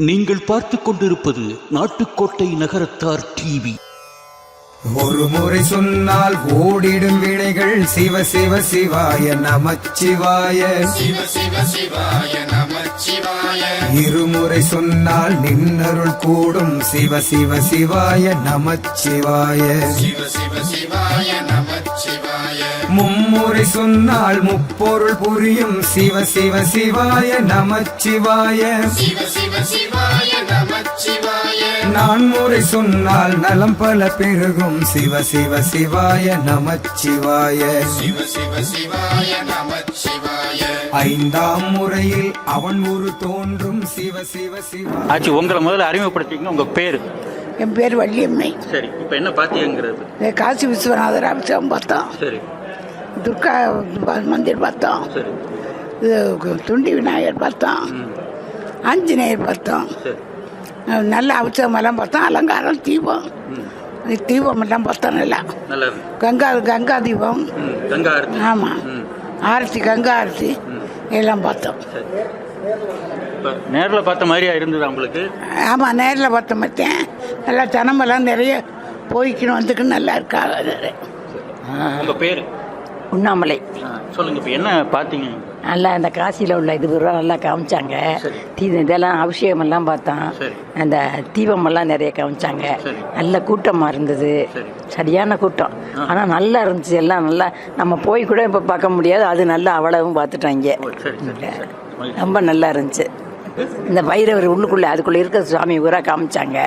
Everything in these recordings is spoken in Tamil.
நீங்கள் பார்த்து கொண்டிருப்பது நாட்டுக்கோட்டை நகரத்தார் டிவி. ஒரு முறை சொன்னால் ஓடிடும் வினைகள் சிவ சிவ சிவாய நமச்சிவாய. சிவ சிவ சிவாய நமச்சிவாய இருமுறை சொன்னால் நின்னருள் கூடும் சிவ சிவ சிவாய நமச்சிவாய. சிவ சிவ சிவாய நமச்சிவாய மும்முறை சொன்னால் முப்பொருள் புரியும் சிவ சிவ சிவாய நமச்சிவாய. சிவ சிவ சிவ நமச்சிவாய நான்முறை சொன்னால் நலம் பல பெருகும். சிவ சிவ சிவாய நமச்சிவாய. சிவ சிவ சிவாய நமச்சிவாய. ஐந்தாம் முறையில் அவன் ஒரு தோன்றும். சிவ சிவ சிவா ஆச்சு உங்களை முதல்ல அறிமுகப்படுத்திங்க உங்க பேரு. என் பேர் வள்ளியம்மை. சரி இப்போ என்ன பாத்தீங்கிறது இந்த காசி விஸ்வநாதர் அபிஷேகம் பார்த்தோம். சரி. துர்கா மந்திர் பார்த்தோம். சரி. இது துண்டி விநாயகர் பார்த்தோம். ஆஞ்சநேயர் பார்த்தோம். சரி. நல்ல அபிஷேகம் எல்லாம் பார்த்தோம் அலங்காரம் தீபம். தீபம் எல்லாம் பார்த்தோம் நல்லா. கங்கா கங்கா தீபம். ஆமாம். ஆரத்தி. கங்கா ஆரத்தி. எல்லாம் பார்த்தோம். நேரில் பார்த்த மாதிரியா இருந்தது உங்களுக்கு? ஆமாம் நேரில் பார்த்த மாட்டேன் நல்லா ஜனமெல்லாம் நிறைய போய்க்கணும் வந்துக்குன்னு நல்லா இருக்காங்க. உங்க பேரு? உண்ணாமலை. சொல்லுங்க இப்போ என்ன பார்த்தீங்க? நல்லா இந்த காசியில் உள்ள இது நல்லா காமிச்சாங்க. தீ இதெல்லாம் அபிஷேகம் எல்லாம் பார்த்தோம். அந்த தீபம் எல்லாம் நிறைய காமிச்சாங்க. நல்ல கூட்டமாக இருந்தது. சரி. சரியான கூட்டம். ஆனால் நல்லா இருந்துச்சு. எல்லாம் நல்லா நம்ம போய் கூட இப்போ பார்க்க முடியாது. அது நல்லா அவ்வளவும் பார்த்துட்டாங்க. ரொம்ப நல்லா இருந்துச்சு. இந்த பைரவர் உள்ளுக்குள்ள அதுக்குள்ள இருக்க சுவாமி பூரா காமிச்சாங்க.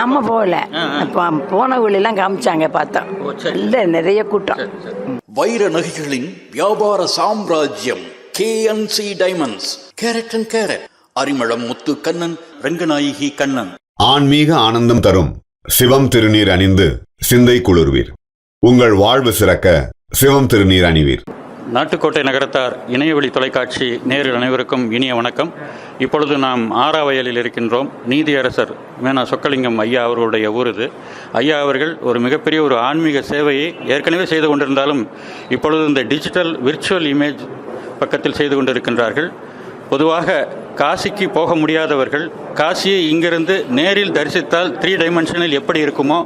நம்ம போகல. போனவங்களெல்லாம் காமிச்சாங்க பார்த்தோம். இல்லை நிறைய கூட்டம். வைர நகைகளின் வியாபார சாம்ராஜ்யம் KNC diamonds carat and carat. Arimalam Muthu Kannan Ranganayaki Kannan. ஆன்மீக ஆனந்தம் தரும் சிவம் திருநீர் அணிந்து சிந்தை குளிர்வீர். உங்கள் வாழ்வு சிறக்க சிவம் திருநீர் அணிவீர். நாட்டுக்கோட்டை நகரத்தார் இணையவழி தொலைக்காட்சி நேரில் அனைவருக்கும் இனிய வணக்கம். இப்பொழுது நாம் ஆறாவயலில் இருக்கின்றோம். நீதியரசர் மேனா சொக்கலிங்கம் ஐயா அவர்களுடைய ஊர் இது. ஐயா அவர்கள் ஒரு மிகப்பெரிய ஒரு ஆன்மீக சேவையை ஏற்கனவே செய்து கொண்டிருந்தாலும் இப்பொழுது இந்த டிஜிட்டல் விர்ச்சுவல் இமேஜ் பக்கத்தில் செய்து கொண்டிருக்கின்றார்கள். பொதுவாக காசிக்கு போக முடியாதவர்கள் காசியை இங்கிருந்து நேரில் தரிசித்தால் த்ரீ டைமென்ஷனில் எப்படி இருக்குமோ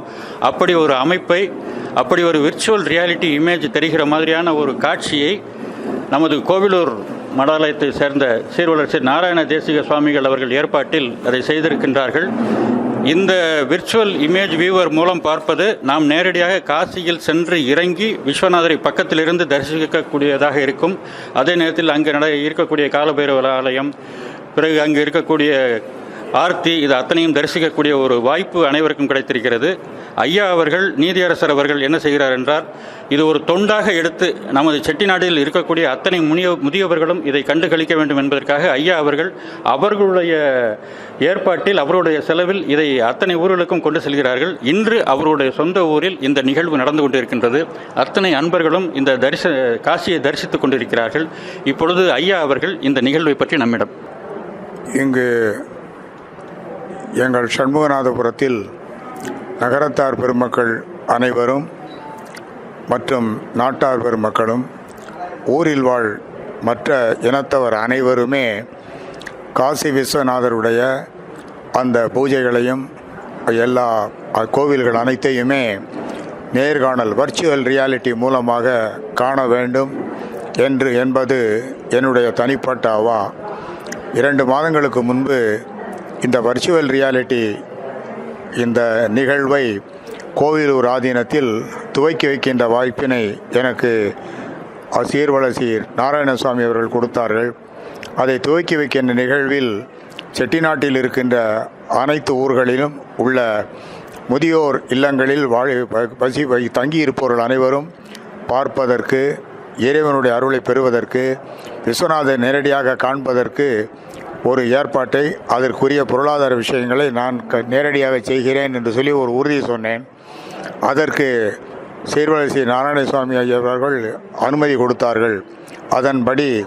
அப்படி ஒரு அமைப்பை அப்படி ஒரு விர்ச்சுவல் ரியாலிட்டி இமேஜ் தெரிகிற மாதிரியான ஒரு காட்சியை நமது கோவிலூர் மடாலயத்தை சேர்ந்த சீர்வளர் ஸ்ரீ நாராயண தேசிக சுவாமிகள் அவர்கள் ஏற்பாட்டில் அதை செய்திருக்கின்றார்கள். இந்த விர்ச்சுவல் இமேஜ் வியூவர் மூலம் பார்ப்பது நாம் நேரடியாக காசியில் சென்று இறங்கி விஸ்வநாதரை பக்கத்திலிருந்து தரிசிக்கக்கூடியதாக இருக்கும். அதே நேரத்தில் அங்கு நட இருக்கக்கூடிய காலபைரவர் ஆலயம் பிறகு அங்கு இருக்கக்கூடிய ஆர்த்தி இது அத்தனையும் தரிசிக்கக்கூடிய ஒரு வாய்ப்பு அனைவருக்கும் கிடைத்திருக்கிறது. ஐயா அவர்கள் நீதியரசர் அவர்கள் என்ன செய்கிறார் என்றால் இது ஒரு தொண்டாக எடுத்து நமது செட்டிநாட்டில் இருக்கக்கூடிய அத்தனை முனிய முதியவர்களும் இதை கண்டு கழிக்க வேண்டும் என்பதற்காக ஐயா அவர்கள் அவர்களுடைய ஏற்பாட்டில் அவருடைய செலவில் இதை அத்தனை ஊர்களுக்கும் கொண்டு செல்கிறார்கள். இன்று அவருடைய சொந்த ஊரில் இந்த நிகழ்வு நடந்து கொண்டிருக்கின்றது. அத்தனை அன்பர்களும் இந்த தரிச காசியை தரிசித்துக் கொண்டிருக்கிறார்கள். இப்பொழுது ஐயா அவர்கள் இந்த நிகழ்வை பற்றி நம்மிடம் இங்கு எங்கள் சண்முகநாதபுரத்தில் நகரத்தார் பெருமக்கள் அனைவரும் மற்றும் நாட்டார் பெருமக்களும் ஊரில் வாழ் மற்ற இனத்தவர் அனைவருமே காசி விஸ்வநாதருடைய அந்த பூஜைகளையும் எல்லா கோவில்கள் அனைத்தையுமே நேர்காணல் வர்ச்சுவல் ரியாலிட்டி மூலமாக காண வேண்டும் என்று என்பது என்னுடைய தனிப்பட்ட அவா இரண்டு மாதங்களுக்கு முன்பு இந்த வர்ச்சுவல் ரியாலிட்டி இந்த நிகழ்வை கோவிலூர் ஆதீனத்தில் துவக்கி வைக்கின்ற வாய்ப்பினை எனக்கு சீர்வளசீர் நாராயணசுவாமி அவர்கள் கொடுத்தார்கள். அதை துவக்கி வைக்கின்ற நிகழ்வில் செட்டிநாட்டில் இருக்கின்ற அனைத்து ஊர்களிலும் உள்ள முதியோர் இல்லங்களில் வாழ பசி தங்கியிருப்பவர்கள் அனைவரும் பார்ப்பதற்கு இறைவனுடைய அருளை பெறுவதற்கு விஸ்வநாதை நேரடியாக காண்பதற்கு ஒரு ஏற்பாட்டை அதற்குரிய பொருளாதார விஷயங்களை நான் க நேரடியாக செய்கிறேன் என்று சொல்லி ஒரு உறுதி சொன்னேன். அதற்கு சீர்வரிசை நாராயணசுவாமி ஐயவர்கள் அனுமதி கொடுத்தார்கள். அதன்படி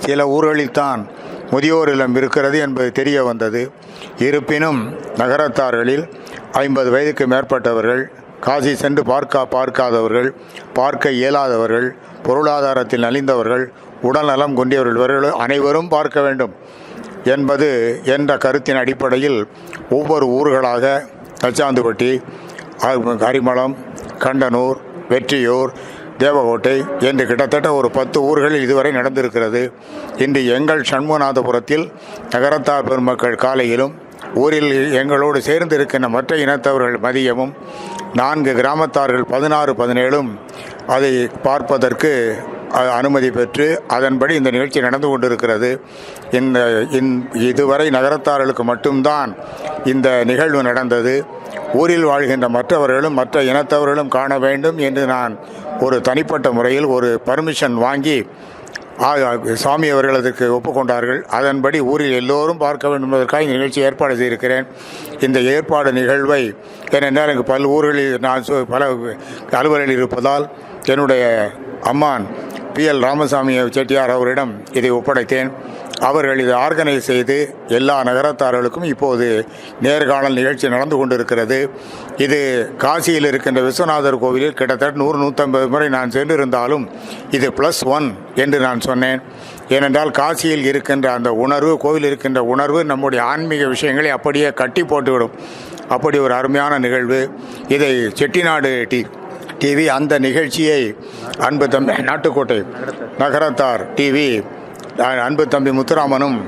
சில ஊர்களில்தான் முதியோர் இல்லம் இருக்கிறது என்பது தெரிய வந்தது. இருப்பினும் நகரத்தார்களில் ஐம்பது வயதுக்கு மேற்பட்டவர்கள் காசி சென்று பார்க்க பார்க்காதவர்கள் பார்க்க இயலாதவர்கள் பொருளாதாரத்தில் நலிந்தவர்கள் உடல்நலம் கொண்டவர்கள் கொண்டியவர்கள் இவர்கள் அனைவரும் பார்க்க வேண்டும் என்பது என்ற கருத்தின் அடிப்படையில் ஒவ்வொரு ஊர்களாக தச்சாந்துப்பட்டி கரிமலம் அரிமளம் கண்டனூர் வெற்றியூர் தேவகோட்டை என்று கிட்டத்தட்ட ஒரு பத்து ஊர்களில் இதுவரை நடந்திருக்கிறது. இன்று எங்கள் சண்முகநாதபுரத்தில் நகரத்தார் பெருமக்கள் காலையிலும் ஊரில் எங்களோடு சேர்ந்து இருக்கின்ற மற்ற இனத்தவர்கள் மதியமும் நான்கு கிராமத்தார்கள் பதினாறு பதினேழும் அதை பார்ப்பதற்கு அனுமதி பெற்று அதன்படி இந்த நிகழ்ச்சி நடந்து கொண்டிருக்கிறது. இந்த இந் இதுவரை நகரத்தார்களுக்கு மட்டும்தான் இந்த நிகழ்வு நடந்தது. ஊரில் வாழ்கின்ற மற்றவர்களும் மற்ற இனத்தவர்களும் காண வேண்டும் என்று நான் ஒரு தனிப்பட்ட முறையில் ஒரு பர்மிஷன் வாங்கி சுவாமி சாமி அவர்கள் அதற்கு ஒப்புக்கொண்டார்கள். அதன்படி ஊரில் எல்லோரும் பார்க்க வேண்டும் என்பதற்காக இந்த நிகழ்ச்சி ஏற்பாடு செய்திருக்கிறேன். இந்த ஏற்பாடு நிகழ்வை ஏனென்றால் எனக்கு பல ஊர்களில் நான் பல அலுவலில் இருப்பதால் என்னுடைய அம்மான் பி எல் ராமசாமி செட்டியார் அவரிடம் இதை ஒப்படைத்தேன். அவர்கள் இதை ஆர்கனைஸ் செய்து எல்லா நகரத்தார்களுக்கும் இப்போது நேர்காணல் நிகழ்ச்சி நடந்து கொண்டிருக்கிறது. இது காசியில் இருக்கின்ற விஸ்வநாதர் கோவிலில் கிட்டத்தட்ட நூறு நூற்றம்பது முறை நான் சென்றிருந்தாலும் இது ப்ளஸ் ஒன் என்று நான் சொன்னேன். ஏனென்றால் காசியில் இருக்கின்ற அந்த உணர்வு கோவில் இருக்கின்ற உணர்வு நம்முடைய ஆன்மீக விஷயங்களை அப்படியே கட்டி போட்டுவிடும். அப்படி ஒரு அருமையான நிகழ்வு. இதை செட்டிநாடு டி டிவி அந்த நிகழ்ச்சியை அன்பு தம்பி நாட்டுக்கோட்டை நகரத்தார் டிவி அன்பு தம்பி முத்துராமனும்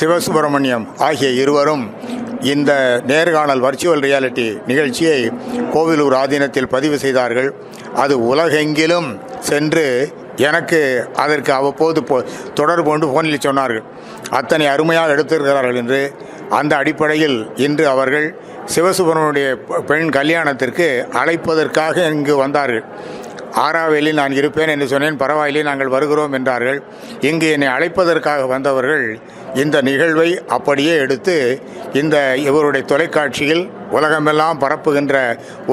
சிவசுப்பிரமணியம் ஆகிய இருவரும் இந்த நேர்காணல் வர்ச்சுவல் ரியாலிட்டி நிகழ்ச்சியை கோவிலூர் ஆதீனத்தில் பதிவு செய்தார்கள். அது உலகெங்கிலும் சென்று எனக்கு அதற்கு அவ்வப்போது போ- தொடர்பு கொண்டு ஃபோனில் சொன்னார்கள். அத்தனை அருமையாக எடுத்திருக்கிறார்கள் என்று. அந்த அடிப்படையில் இன்று அவர்கள் சிவசுப்பிரமணிய பெண் கல்யாணத்திற்கு அழைப்பதற்காக இங்கு வந்தார்கள். ஆறாவேலில் நான் இருப்பேன் என்று சொன்னேன் பரவாயில்லை நாங்கள் வருகிறோம் என்றார்கள். இங்கு என்னை அழைப்பதற்காக வந்தவர்கள் இந்த நிகழ்வை அப்படியே எடுத்து இந்த இவருடைய தொலைக்காட்சியில் உலகமெல்லாம் பரப்புகின்ற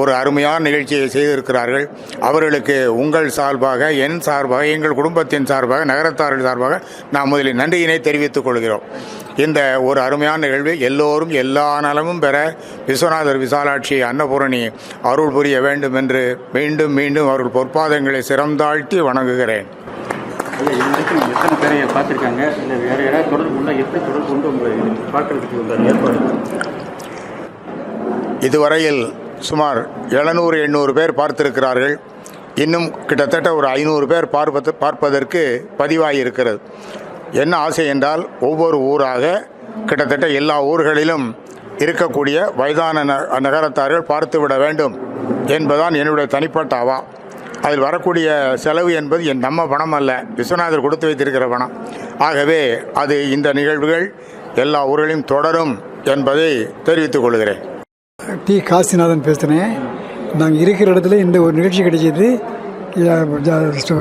ஒரு அருமையான நிகழ்ச்சியை செய்திருக்கிறார்கள். அவர்களுக்கு உங்கள் சார்பாக என் சார்பாக எங்கள் குடும்பத்தின் சார்பாக நகரத்தார்கள் சார்பாக நான் முதலில் நன்றியினை தெரிவித்துக் கொள்கிறோம். இந்த ஒரு அருமையான நிகழ்வு எல்லோரும் எல்லா நலமும் பெற விஸ்வநாதர் விசாலாட்சி அன்னபூரணி அருள் புரிய வேண்டும் என்று மீண்டும் மீண்டும் அவர்கள் பொற்பாதங்களை சிறந்தாழ்த்தி வணங்குகிறேன். எத்தனை பேரை பார்த்துருக்காங்க? இல்லை வேறு யாராவது தொடர்பு உண்டா? எப்படி தொடர்பு கொண்டு உங்களை பார்க்கறதுக்கு ஏற்பாடு? இதுவரையில் சுமார் எழுநூறு எண்ணூறு பேர் பார்த்திருக்கிறார்கள். இன்னும் கிட்டத்தட்ட ஒரு ஐநூறு பேர் பார்ப்பது பார்ப்பதற்கு பதிவாகியிருக்கிறது என்ன ஆசை என்றால் ஒவ்வொரு ஊராக கிட்டத்தட்ட எல்லா ஊர்களிலும் இருக்கக்கூடிய வயதான ந- நகரத்தார்கள் பார்த்துவிட வேண்டும் என்பதான் என்னுடைய தனிப்பட்ட அவா. அதில் வரக்கூடிய செலவு என்பது என் நம்ம பணம் அல்ல. விஸ்வநாதர் கொடுத்து வைத்திருக்கிற பணம். ஆகவே அது இந்த நிகழ்வுகள் எல்லா ஊர்களிலும் தொடரும் என்பதை தெரிவித்துக் கொள்கிறேன். டி. காசிநாதன் பேசுகிறேன் நாங்கள் இருக்கிற இடத்துல இந்த ஒரு நிகழ்ச்சி கிடைச்சது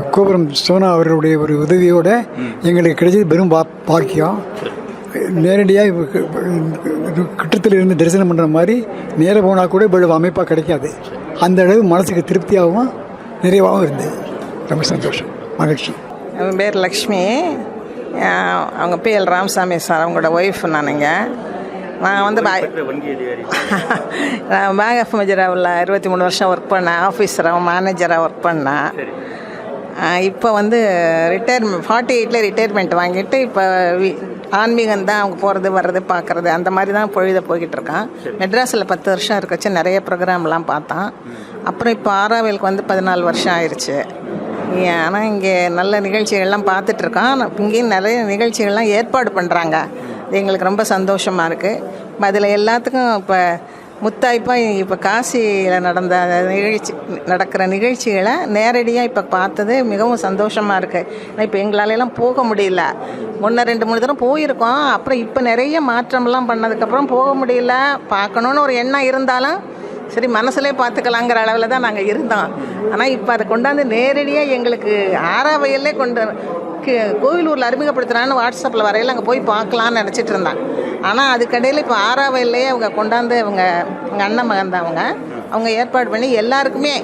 கோபுரம் சோனா அவர்களுடைய ஒரு உதவியோட எங்களுக்கு கிடைச்சது பெரும் பா பாக்கியம். நேரடியாக கிட்டத்தில் இருந்து தரிசனம் பண்ணுற மாதிரி நேராக போனால் கூட இவ்வளவு அமைப்பாக கிடைக்காது. அந்த அளவு மனசுக்கு திருப்தியாகவும் நிறைவாகவும் இருந்தது. ரொம்ப சந்தோஷம். மகிழ்ச்சி. என் பேர் லக்ஷ்மி. அவங்க அவங்க பிஎல் ராமசாமி சார். அவங்களோட ஒய்ஃப் நானுங்க. நான் வந்து நான் பேங்க் ஆஃப் மஜராவில் இருபத்தி மூணு வருஷம் ஒர்க் பண்ணேன். ஆஃபீஸராக மேனேஜராக ஒர்க் பண்ணேன். இப்போ வந்து ரிட்டையர்மெண்ட் ஃபார்ட்டி எயிட்டில் ரிட்டையர்மெண்ட் வாங்கிட்டு இப்போ ஆன்மீகம் தான் அவங்க போகிறது வர்றது பார்க்குறது அந்த மாதிரி தான் பொழுத போய்கிட்டு இருக்கான். மெட்ராஸில் பத்து வருஷம் இருக்கச்சு நிறைய ப்ரோக்ராம்லாம் பார்த்தான். அப்புறம் இப்போ ஆறாவேலுக்கு வந்து பதினாலு வருஷம் ஆயிடுச்சு ஆனால் இங்கே நல்ல நிகழ்ச்சிகள்லாம் பார்த்துட்ருக்கான் இங்கேயும் நிறைய நிகழ்ச்சிகள்லாம் ஏற்பாடு பண்ணுறாங்க இது எங்களுக்கு ரொம்ப சந்தோஷமாக இருக்குது அதில் எல்லாத்துக்கும் இப்போ முத்தாய்ப்பாக இப்போ காசியில் நடந்த நிகழ்ச்சி நடக்கிற நிகழ்ச்சிகளை நேரடியாக இப்போ பார்த்தது மிகவும் சந்தோஷமாக இருக்குது இப்போ எங்களாலெல்லாம் போக முடியல. ஒன்று ரெண்டு மூணு தடவை போயிருக்கோம். அப்புறம் இப்போ நிறைய மாற்றம்லாம் பண்ணதுக்கப்புறம் போக முடியல. பார்க்கணுன்னு ஒரு எண்ணம் இருந்தாலும் சரி மனசுலே பார்த்துக்கலாங்கிற அளவில் தான் நாங்கள் இருந்தோம். ஆனால் இப்போ அதை கொண்டாந்து நேரடியாக எங்களுக்கு ஆறாவையிலே கொண்டு கோவிலூரில் அறிமுகப்படுத்துகிறான்னு வாட்ஸ்அப்பில் வரையில் அங்கே போய் பார்க்கலான்னு நினச்சிட்டு இருந்தேன் ஆனால் அதுக்கடையில் இப்போ ஆறாவையிலேயே அவங்க கொண்டாந்து அவங்க எங்கள் அண்ணன் மகன் தான் அவங்க. அவங்க ஏற்பாடு பண்ணி எல்லாருக்குமே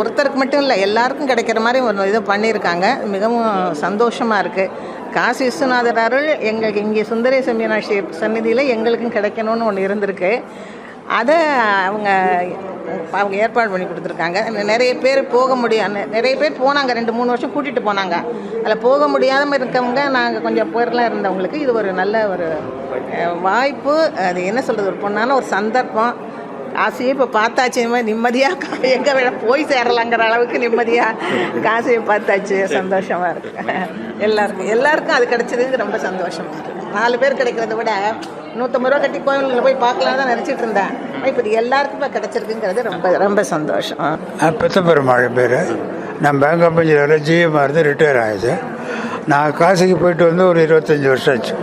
ஒருத்தருக்கு மட்டும் இல்லை எல்லாருக்கும் கிடைக்கிற மாதிரி ஒரு இதை பண்ணியிருக்காங்க. மிகவும் சந்தோஷமாக இருக்குது காசி விஸ்வநாதர் அருள் எங்களுக்கு இங்கே சுந்தரேச மீனாட்சி சந்நிதியில் எங்களுக்கும் கிடைக்கணும்னு ஒன்று இருந்திருக்கு. அதை அவங்க அவங்க ஏற்பாடு பண்ணி கொடுத்துருக்காங்க. நிறைய பேர் போக முடியாது நிறைய பேர் போனாங்க. ரெண்டு மூணு வருஷம் கூட்டிகிட்டு போனாங்க. அதில் போக முடியாமல் இருக்கவங்க நாங்கள் கொஞ்சம் பேர்லாம் இருந்தவங்களுக்கு இது ஒரு நல்ல ஒரு வாய்ப்பு. அது என்ன சொல்கிறது ஒரு பொண்ணான ஒரு சந்தர்ப்பம். காசியை இப்போ பார்த்தாச்சு. நிம்மதியாக எங்கே வேணால் போய் சேரலாங்கிற அளவுக்கு நிம்மதியாக காசியை பார்த்தாச்சு. சந்தோஷமாக இருக்கு. எல்லாருக்கும் எல்லாருக்கும் அது கிடைச்சதுக்கு ரொம்ப சந்தோஷமா இருக்கு. நாலு பேர் கிடைக்கிறத விட நூற்றம்பது ரூபா கட்டி கோயிலில் போய் பார்க்கலாம் தான் நினச்சிட்டு இருந்தேன். இப்போ இது எல்லாருக்கும் இப்போ கிடச்சிருக்குங்கிறது ரொம்ப ரொம்ப சந்தோஷம். பெத்த பெருமாள் பேர். நான் பேங்க் ஆஃப் இந்தியாவில் ஜிஎம்மாக இருந்து ரிட்டையர் ஆகிடுச்சு நான் காசிக்கு போயிட்டு வந்து ஒரு இருபத்தஞ்சி வருஷம் ஆச்சு.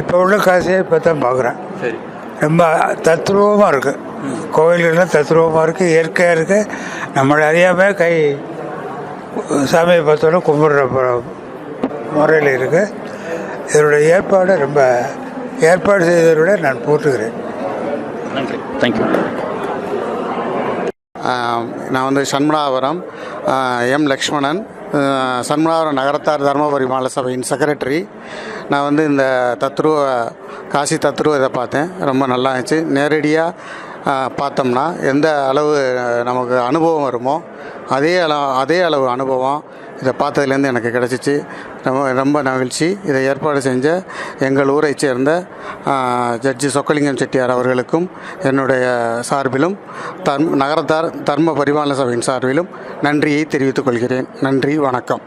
இப்போ உள்ள காசியை இப்போ தான் பார்க்குறேன் சரி. ரொம்ப தத்ரூபமாக இருக்குது கோயில்கள்லாம் தத்ரூபமாக இருக்குது இயற்கையாக இருக்குது நம்மளை அறியாமல் கை சாமியை பார்த்தோன்னே கும்பிட்ற முறையில் இருக்குது இதனுடைய ஏற்பாடு ரொம்ப ஏற்பாடு செய்தவரை நான் போற்றுகிறேன் நன்றி. தேங்க்யூ நான் வந்து சண்முனாபுரம் எம் லக்ஷ்மணன் ஆஹ் சண்முனாபுரம் நகரத்தார் தர்மபுரி மாநில சபையின் செக்ரட்டரி நான் வந்து இந்த தத்ருவ காசி தத்ருவ இதை பார்த்தேன். ரொம்ப நல்லா இருந்துச்சு. நேரடியாக பார்த்தோம்னா எந்த அளவு நமக்கு அனுபவம் வருமோ அதே அளவு அதே அளவு அனுபவம் இதை பார்த்ததுலேருந்து எனக்கு கிடச்சிச்சு. ரொம்ப ரொம்ப மகிழ்ச்சி இதை ஏற்பாடு செஞ்ச எங்கள் ஊரை சேர்ந்த ஜட்ஜி சொக்கலிங்கம் செட்டியார் அவர்களுக்கும் என்னுடைய சார்பிலும் தர்ம நகரத்தார் தர்ம பரிபாலன சபையின் சார்பிலும் நன்றியை தெரிவித்துக் கொள்கிறேன். நன்றி வணக்கம்.